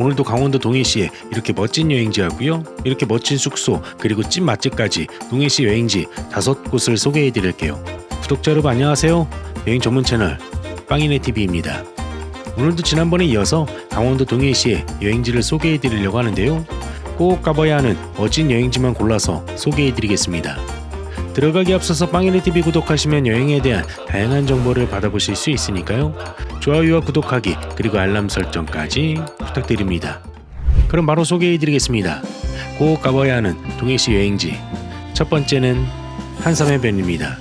오늘도 강원도 동해시에 이렇게 멋진 여행지하고요. 이렇게 멋진 숙소 그리고 찐 맛집까지 동해시 여행지 다섯 곳을 소개해 드릴게요. 구독자 여러분 안녕하세요. 여행 전문 채널 빵이네 TV입니다. 오늘도 지난번에 이어서 강원도 동해시의 여행지를 소개해 드리려고 하는데요. 꼭 가봐야 하는 멋진 여행지만 골라서 소개해 드리겠습니다. 들어가기 앞서서 빵이네 TV 구독하시면 여행에 대한 다양한 정보를 받아보실 수 있으니까요. 좋아요와 구독하기 그리고 알람 설정까지 부탁드립니다. 그럼 바로 소개해 드리겠습니다. 꼭 가봐야 하는 동해시 여행지. 첫 번째는 한섬해변입니다.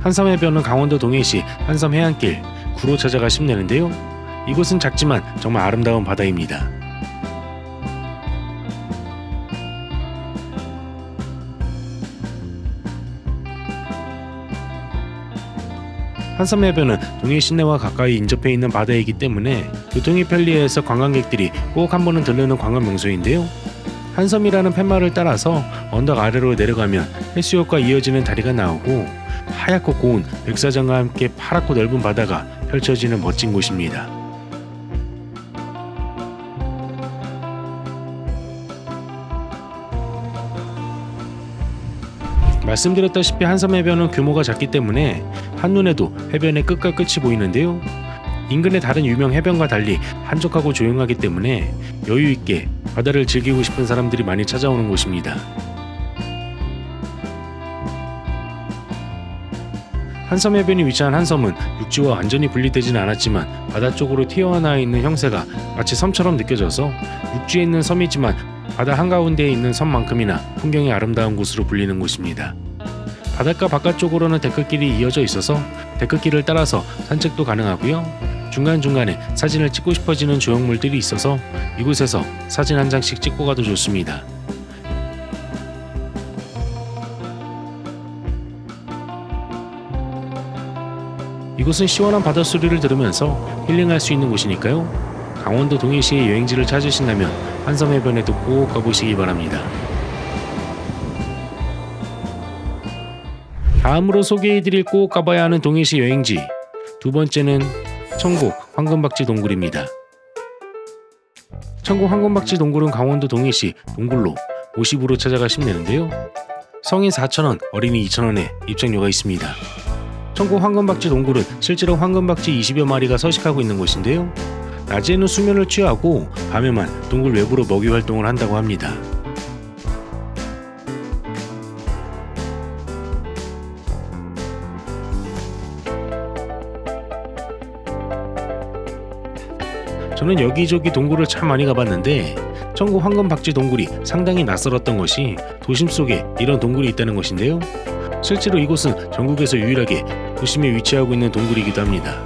한섬해변은 강원도 동해시 한섬 해안길 구로 찾아가시면 되는데요. 이곳은 작지만 정말 아름다운 바다입니다. 한섬해변은 동해 시내와 가까이 인접해 있는 바다이기 때문에 교통이 편리해서 관광객들이 꼭 한 번은 들르는 관광 명소인데요. 한섬이라는 팻말을 따라서 언덕 아래로 내려가면 해수욕과 이어지는 다리가 나오고 하얗고 고운 백사장과 함께 파랗고 넓은 바다가 펼쳐지는 멋진 곳입니다. 말씀드렸다시피 한섬 해변은 규모가 작기 때문에 한눈에도 해변의 끝과 끝이 보이는데요. 인근의 다른 유명 해변과 달리 한적하고 조용하기 때문에 여유 있게 바다를 즐기고 싶은 사람들이 많이 찾아오는 곳입니다. 한섬 해변이 위치한 한섬은 육지와 완전히 분리되지는 않았지만 바다 쪽으로 튀어나와 있는 형세가 마치 섬처럼 느껴져서 육지에 있는 섬이지만 바다 한가운데에 있는 섬만큼이나 풍경이 아름다운 곳으로 불리는 곳입니다. 바닷가 바깥쪽으로는 데크길이 이어져 있어서 데크길을 따라서 산책도 가능하고요. 중간중간에 사진을 찍고 싶어지는 조형물들이 있어서 이곳에서 사진 한 장씩 찍고 가도 좋습니다. 이곳은 시원한 바닷소리를 들으면서 힐링할 수 있는 곳이니까요. 강원도 동해시의 여행지를 찾으신다면 한섬해변에도 꼭 가보시기 바랍니다. 다음으로 소개해드릴 꼭 가봐야 하는 동해시 여행지 두 번째는 청곡 황금박지 동굴입니다. 청곡 황금박지 동굴은 강원도 동해시 동굴로 50으로 찾아가시면 되는데요. 성인 4,000원, 어린이 2,000원에 입장료가 있습니다. 청곡 황금박지 동굴은 실제로 황금박지 20여 마리가 서식하고 있는 곳인데요. 낮에는 수면을 취하고 밤에만 동굴 외부로 먹이 활동을 한다고 합니다. 저는 여기저기 동굴을 참 많이 가봤는데 청구 황금박쥐 동굴이 상당히 낯설었던 것이 도심 속에 이런 동굴이 있다는 것인데요. 실제로 이곳은 전국에서 유일하게 도심에 위치하고 있는 동굴이기도 합니다.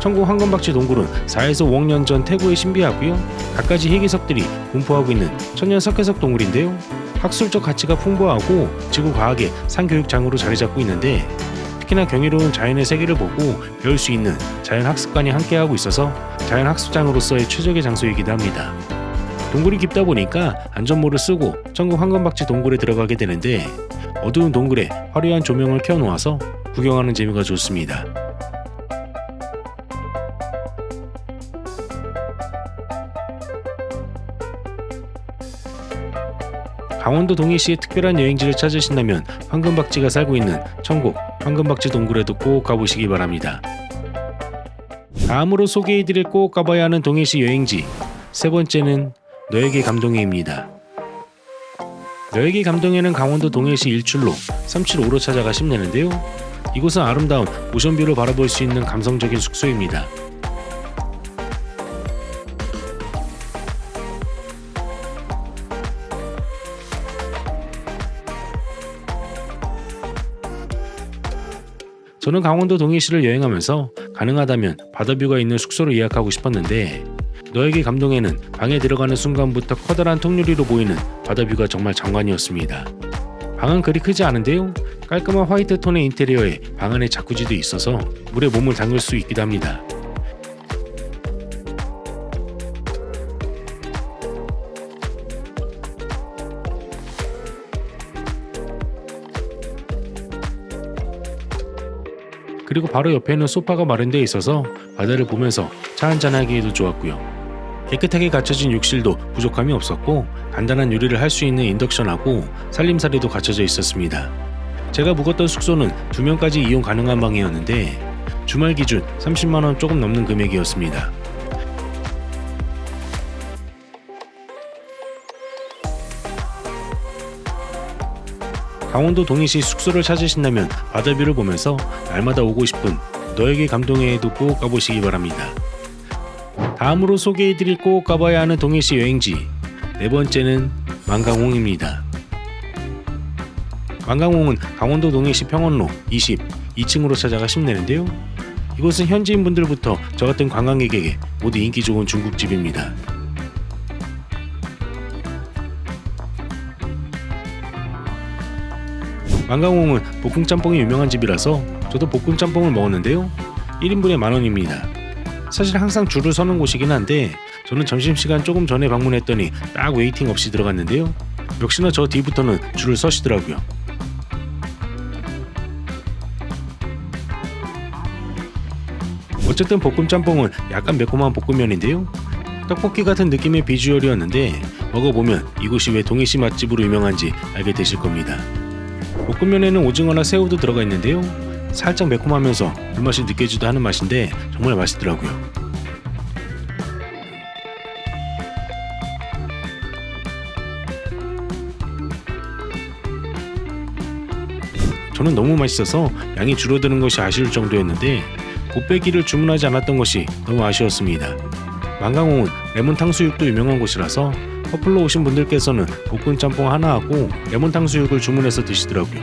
청구 황금박쥐 동굴은 4에서 5억 년 전 태고에 신비하고요. 갖가지 희귀석들이 분포하고 있는 천년 석회석 동굴인데요. 학술적 가치가 풍부하고 지구 과학의 상교육장으로 자리 잡고 있는데 특히나 경이로운 자연의 세계를 보고 배울 수 있는 자연 학습관이 함께하고 있어서 자연 학습장으로서의 최적의 장소이기도 합니다. 동굴이 깊다 보니까 안전모를 쓰고 천국 황금박쥐 동굴에 들어가게 되는데 어두운 동굴에 화려한 조명을 켜놓아서 구경하는 재미가 좋습니다. 강원도 동해시의 특별한 여행지를 찾으신다면 황금박쥐가 살고 있는 천곡 황금박쥐 동굴에도 꼭 가보시기 바랍니다. 다음으로 소개해드릴 꼭 가봐야 하는 동해시 여행지 세 번째는 너에게 감동해입니다. 너에게 감동해는 강원도 동해시 일출로 375로 찾아가시면 되는데요. 이곳은 아름다운 오션뷰를 바라볼 수 있는 감성적인 숙소입니다. 저는 강원도 동해시를 여행하면서 가능하다면 바다뷰가 있는 숙소를 예약하고 싶었는데 너에게 감동에는 방에 들어가는 순간부터 커다란 통유리로 보이는 바다뷰가 정말 장관이었습니다. 방은 그리 크지 않은데요. 깔끔한 화이트 톤의 인테리어에 방 안에 자쿠지도 있어서 물에 몸을 담글 수 있기도 합니다. 그리고 바로 옆에는 소파가 마련되어 있어서 바다를 보면서 차 한잔하기에도 좋았고요. 깨끗하게 갖춰진 욕실도 부족함이 없었고 간단한 요리를 할 수 있는 인덕션하고 살림살이도 갖춰져 있었습니다. 제가 묵었던 숙소는 두 명까지 이용 가능한 방이었는데 주말 기준 30만 원 조금 넘는 금액이었습니다. 강원도 동해시 숙소를 찾으신다면 바다뷰를 보면서 날마다 오고 싶은 너에게 감동해에도 꼭 가보시기 바랍니다. 다음으로 소개해드릴 꼭 가봐야 하는 동해시 여행지 네 번째는 만강홍입니다. 만강홍은 강원도 동해시 평원로 20, 2층으로 찾아가 힘내는데요. 이곳은 현지인 분들부터 저 같은 관광객에게 모두 인기 좋은 중국집입니다. 만강홍은 볶음짬뽕이 유명한 집이라서 저도 볶음짬뽕을 먹었는데요. 1인분에 만원입니다. 사실 항상 줄을 서는 곳이긴 한데 저는 점심시간 조금 전에 방문했더니 딱 웨이팅 없이 들어갔는데요. 역시나 저 뒤부터는 줄을 서시더라고요. 어쨌든 볶음짬뽕은 약간 매콤한 볶음면인데요. 떡볶이 같은 느낌의 비주얼이었는데 먹어보면 이곳이 왜 동해시 맛집으로 유명한지 알게 되실 겁니다. 볶음면에는 오징어나 새우도 들어가 있는데요. 살짝 매콤하면서 불맛이 느껴지도 하는 맛인데 정말 맛있더라고요. 저는 너무 맛있어서 양이 줄어드는 것이 아쉬울 정도였는데 곱빼기를 주문하지 않았던 것이 너무 아쉬웠습니다. 만강홍은 레몬 탕수육도 유명한 곳이라서 커플로 오신 분들께서는 볶은 짬뽕 하나하고 레몬 탕수육을 주문해서 드시더라고요.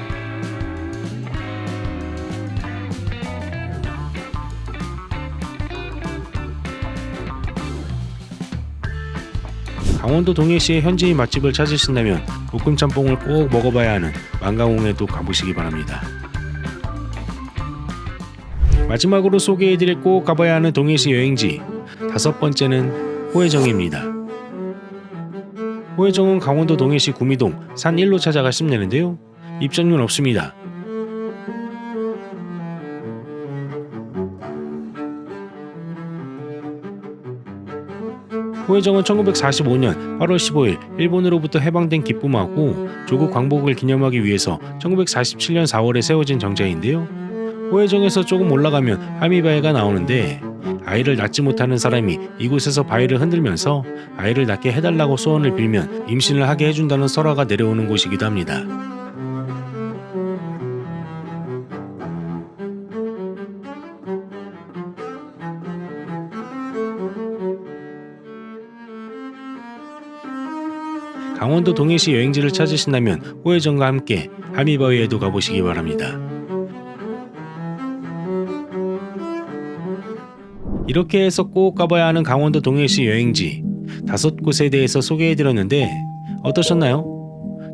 강원도 동해시의 현지인 맛집을 찾으신다면 볶음 짬뽕을 꼭 먹어봐야 하는 만강홍에도 가보시기 바랍니다. 마지막으로 소개해드릴 꼭 가봐야 하는 동해시 여행지 다섯 번째는 호해정입니다. 호해정은 강원도 동해시 구미동 산 1로 찾아가 심내는데요. 입장료는 없습니다. 호해정은 1945년 8월 15일 일본으로부터 해방된 기쁨하고 조국 광복을 기념하기 위해서 1947년 4월에 세워진 정자인데요. 호해정에서 조금 올라가면 하미바위가 나오는데 아이를 낳지 못하는 사람이 이곳에서 바위를 흔들면서 아이를 낳게 해달라고 소원을 빌면 임신을 하게 해준다는 설화가 내려오는 곳이기도 합니다. 강원도 동해시 여행지를 찾으신다면 호해정과 함께 하미바위에도 가보시기 바랍니다. 이렇게 해서 꼭 가봐야 하는 강원도 동해시 여행지 다섯 곳에 대해서 소개해드렸는데 어떠셨나요?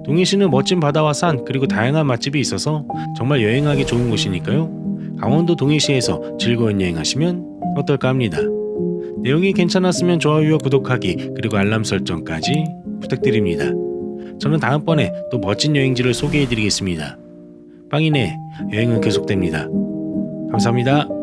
동해시는 멋진 바다와 산 그리고 다양한 맛집이 있어서 정말 여행하기 좋은 곳이니까요. 강원도 동해시에서 즐거운 여행하시면 어떨까 합니다. 내용이 괜찮았으면 좋아요와 구독하기 그리고 알람 설정까지 부탁드립니다. 저는 다음번에 또 멋진 여행지를 소개해드리겠습니다. 빵이네 여행은 계속됩니다. 감사합니다.